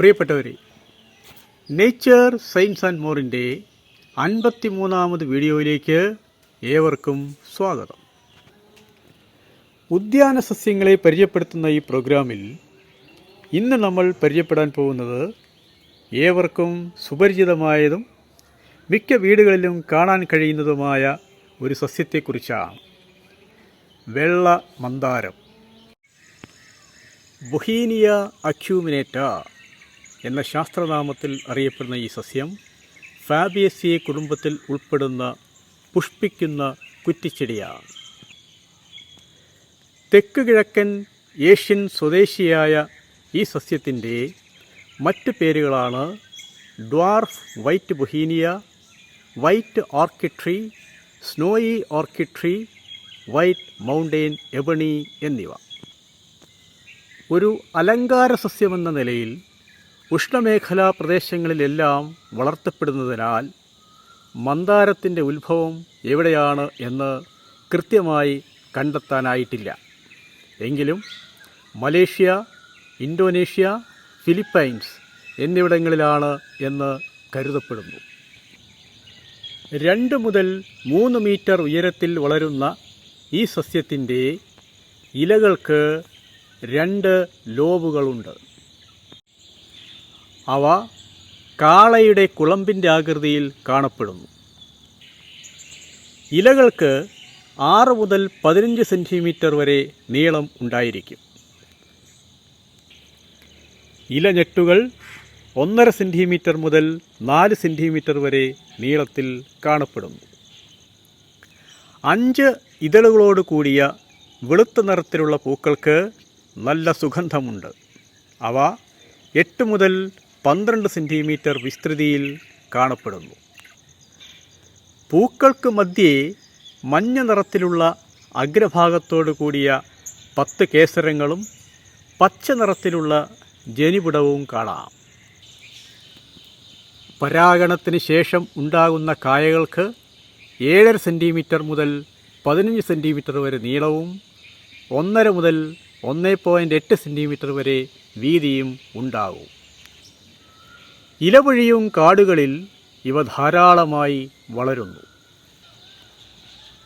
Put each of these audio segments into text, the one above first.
പ്രിയപ്പെട്ടവരെ nature science and മോറിന്റെ അൻപത്തി മൂന്നാമത് വീഡിയോയിലേക്ക് ഏവർക്കും സ്വാഗതം. ഉദ്യാന സസ്യങ്ങളെ പരിചയപ്പെടുത്തുന്ന ഈ പ്രോഗ്രാമിൽ ഇന്ന് നമ്മൾ പരിചയപ്പെടാൻ പോകുന്നത് ഏവർക്കും സുപരിചിതമായതും മിക്ക വീടുകളിലും കാണാൻ കഴിയുന്നതുമായ ഒരു സസ്യത്തെക്കുറിച്ചാണ്. വെള്ള മന്ദാരം. ബൊഹീനിയ അക്യൂമിനേറ്റ എന്ന ശാസ്ത്രനാമത്തിൽ അറിയപ്പെടുന്ന ഈ സസ്യം ഫാബിയസിയെ കുടുംബത്തിൽ ഉൾപ്പെടുന്ന പുഷ്പിക്കുന്ന കുറ്റിച്ചെടിയാണ്. തെക്ക് കിഴക്കൻ ഏഷ്യൻ സ്വദേശിയായ ഈ സസ്യത്തിന്റെ മറ്റ് പേരുകളാണ് dwarf white bauhinia white orchid tree snowy orchid tree white mountain ebony എന്നിവ. ഒരു അലങ്കാര സസ്യമെന്ന നിലയിൽ ഉഷ്ണമേഖലാ പ്രദേശങ്ങളിലെല്ലാം വളർത്തപ്പെടുന്നതിനാൽ മന്ദാരത്തിന്റെ ഉത്ഭവം എവിടെയാണ് എന്ന് കൃത്യമായി കണ്ടെത്താനായിട്ടില്ല. എങ്കിലും മലേഷ്യ ഇന്തോനേഷ്യ ഫിലിപ്പൈൻസ് എന്നിവിടങ്ങളിലാണ് എന്ന് കരുതപ്പെടുന്നു. രണ്ട് മുതൽ മൂന്ന് മീറ്റർ ഉയരത്തിൽ വളരുന്ന ഈ സസ്യത്തിന്റെ ഇലകൾക്ക് രണ്ട് ലോബുകളുണ്ട്. അവ കാളയുടെ കുളമ്പിന്റെ ആകൃതിയിൽ കാണപ്പെടുന്നു. ഇലകൾക്ക് ആറ് മുതൽ പതിനഞ്ച് സെന്റിമീറ്റർ വരെ നീളം ഉണ്ടായിരിക്കും. ഇലഞ്ഞെട്ടുകൾ ഒന്നര സെന്റിമീറ്റർ മുതൽ നാല് സെന്റിമീറ്റർ വരെ നീളത്തിൽ കാണപ്പെടുന്നു. അഞ്ച് ഇതളുകളോട് കൂടിയ വെളുത്ത നിറത്തിലുള്ള പൂക്കൾക്ക് നല്ല സുഗന്ധമുണ്ട്. അവ എട്ട് മുതൽ പന്ത്രണ്ട് സെന്റിമീറ്റർ വിസ്തൃതിയിൽ കാണപ്പെടുന്നു. പൂക്കൾക്ക് മധ്യേ മഞ്ഞ നിറത്തിലുള്ള അഗ്രഭാഗത്തോടു കൂടിയ പത്ത് കേസരങ്ങളും പച്ച നിറത്തിലുള്ള ജനിപുടവും കാണാം. പരാഗണത്തിന് ശേഷം ഉണ്ടാകുന്ന കായകൾക്ക് ഏഴര സെന്റിമീറ്റർ മുതൽ പതിനഞ്ച് സെന്റിമീറ്റർ വരെ നീളവും ഒന്നര മുതൽ ഒന്ന് പോയിന്റ് എട്ട് സെന്റിമീറ്റർ വരെ വീതിയും ഉണ്ടാകും. ഇലവഴിയും കാടുകളിൽ ഇവ ധാരാളമായി വളരുന്നു.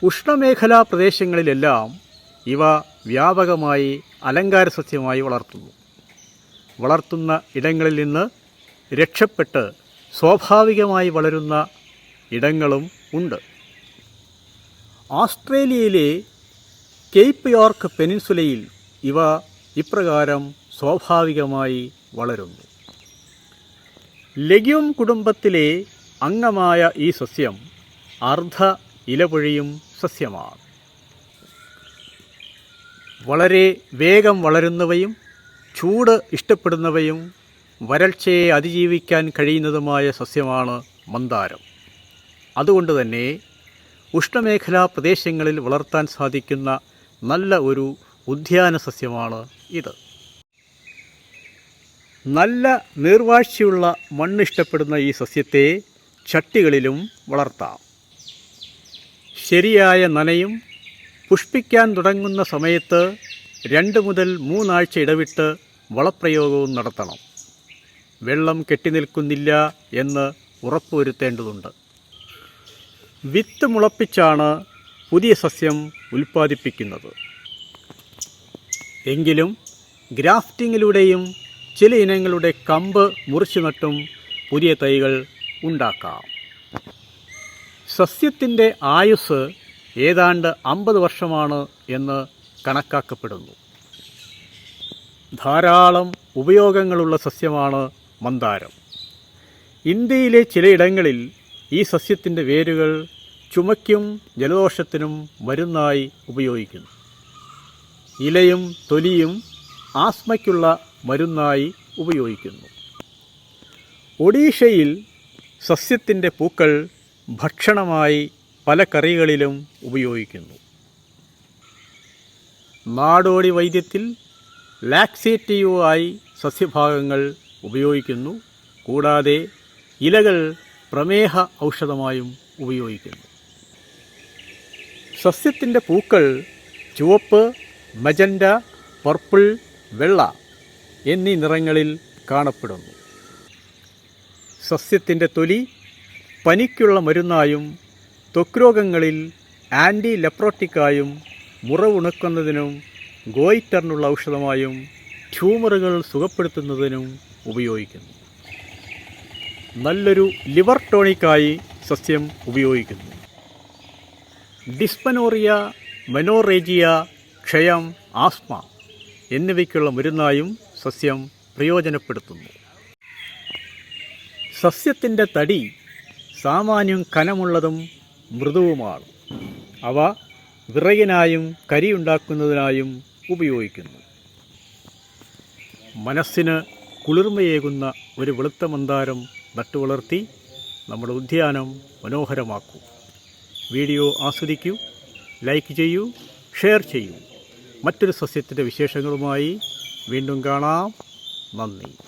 ഉഷ്ണമേഖലാ പ്രദേശങ്ങളിലെല്ലാം ഇവ വ്യാപകമായി അലങ്കാര സസ്യമായി വളർത്തുന്നു. വളർത്തുന്ന ഇടങ്ങളിൽ നിന്ന് രക്ഷപ്പെട്ട് സ്വാഭാവികമായി വളരുന്ന ഇടങ്ങളും ഉണ്ട്. ഓസ്ട്രേലിയയിലെ കേപ്പ് യോർക്ക് പെനിൻസുലയിൽ ഇവ ഇപ്രകാരം സ്വാഭാവികമായി വളരുന്നു. ലെഗ്യൂം കുടുംബത്തിലെ അംഗമായ ഈ സസ്യം അർദ്ധ ഇലപൊഴിയും സസ്യമാണ്. വളരെ വേഗം വളരുന്നവയും ചൂട് ഇഷ്ടപ്പെടുന്നവയും വരൾച്ചയെ അതിജീവിക്കാൻ കഴിയുന്നതുമായ സസ്യമാണ് മന്ദാരം. അതുകൊണ്ട് തന്നെ ഉഷ്ണമേഖലാ പ്രദേശങ്ങളിൽ വളർത്താൻ സാധിക്കുന്ന നല്ല ഒരു ഉദ്യാന സസ്യമാണ് ഇത്. നല്ല നീർവാഴ്ചയുള്ള മണ്ണ് ഇഷ്ടപ്പെടുന്ന ഈ സസ്യത്തെ ചട്ടികളിലും വളർത്താം. ശരിയായ നനയും പുഷ്പിക്കാൻ തുടങ്ങുന്ന സമയത്ത് രണ്ട് മുതൽ മൂന്നാഴ്ച ഇടവിട്ട് വളപ്രയോഗവും നടത്തണം. വെള്ളം കെട്ടിനിൽക്കുന്നില്ല എന്ന് ഉറപ്പുവരുത്തേണ്ടതുണ്ട്. വിത്ത് മുളപ്പിച്ചാണ് പുതിയ സസ്യം ഉൽപ്പാദിപ്പിക്കുന്നത്. എങ്കിലും ഗ്രാഫ്റ്റിങ്ങിലൂടെയും ചില ഇനങ്ങളുടെ കമ്പ് മുറിച്ചു നട്ടും പുതിയ തൈകൾ ഉണ്ടാക്കാം. സസ്യത്തിന്റെ ആയുസ് ഏതാണ്ട് അമ്പത് വർഷമാണ് എന്ന് കണക്കാക്കപ്പെടുന്നു. ധാരാളം ഉപയോഗങ്ങളുള്ള സസ്യമാണ് മന്ദാരം. ഇന്ത്യയിലെ ചിലയിടങ്ങളിൽ ഈ സസ്യത്തിന്റെ വേരുകൾ ചുമയ്ക്കും ജലദോഷത്തിനും മരുന്നായി ഉപയോഗിക്കുന്നു. ഇലയും തൊലിയും ആസ്മയ്ക്കുള്ള മരുന്നായി ഉപയോഗിക്കുന്നു. ഒഡീഷയിൽ സസ്യത്തിന്റെ പൂക്കൾ ഭക്ഷണമായി പല കറികളിലും ഉപയോഗിക്കുന്നു. നാടോടി വൈദ്യത്തിൽ ലാക്സേറ്റീവായി സസ്യഭാഗങ്ങൾ ഉപയോഗിക്കുന്നു. കൂടാതെ ഇലകൾ പ്രമേഹ ഔഷധമായും ഉപയോഗിക്കുന്നു. സസ്യത്തിന്റെ പൂക്കൾ ചുവപ്പ് മജൻഡ പർപ്പിൾ വെള്ള എന്നീ നിറങ്ങളിൽ കാണപ്പെടുന്നു. സസ്യത്തിന്റെ തൊലി പനിക്കുള്ള മരുന്നായും ത്വക്രോഗങ്ങളിൽ ആന്റി ലെപ്രോട്ടിക്കായും മുറവുണക്കുന്നതിനും ഗോയിറ്ററിനുള്ള ഔഷധമായും ട്യൂമറുകൾ സുഖപ്പെടുത്തുന്നതിനും ഉപയോഗിക്കുന്നു. നല്ലൊരു ലിവർ ടോണിക്കായി സസ്യം ഉപയോഗിക്കുന്നു. ഡിസ്പനോറിയ മെനോറേജിയ ക്ഷയം ആസ്മ എന്നിവയ്ക്കുള്ള മരുന്നായും സസ്യം പ്രയോജനപ്പെടുത്തുന്നു. സസ്യത്തിന്റെ തടി സാമാന്യം കനമുള്ളതും മൃദുവുമാണ്. അവ വിറകിനായും കരിയുണ്ടാക്കുന്നതിനായും ഉപയോഗിക്കുന്നു. മനസ്സിന് കുളിർമയേകുന്ന ഒരു വെളുത്ത മന്ദാരം നട്ടുവളർത്തി നമ്മുടെ ഉദ്യാനം മനോഹരമാക്കൂ. വീഡിയോ ആസ്വദിക്കൂ ലൈക്ക് ചെയ്യൂ ഷെയർ ചെയ്യൂ. മറ്റൊരു സസ്യത്തിന്റെ വിശേഷങ്ങളുമായി വീണ്ടും കാണാം. നന്ദി.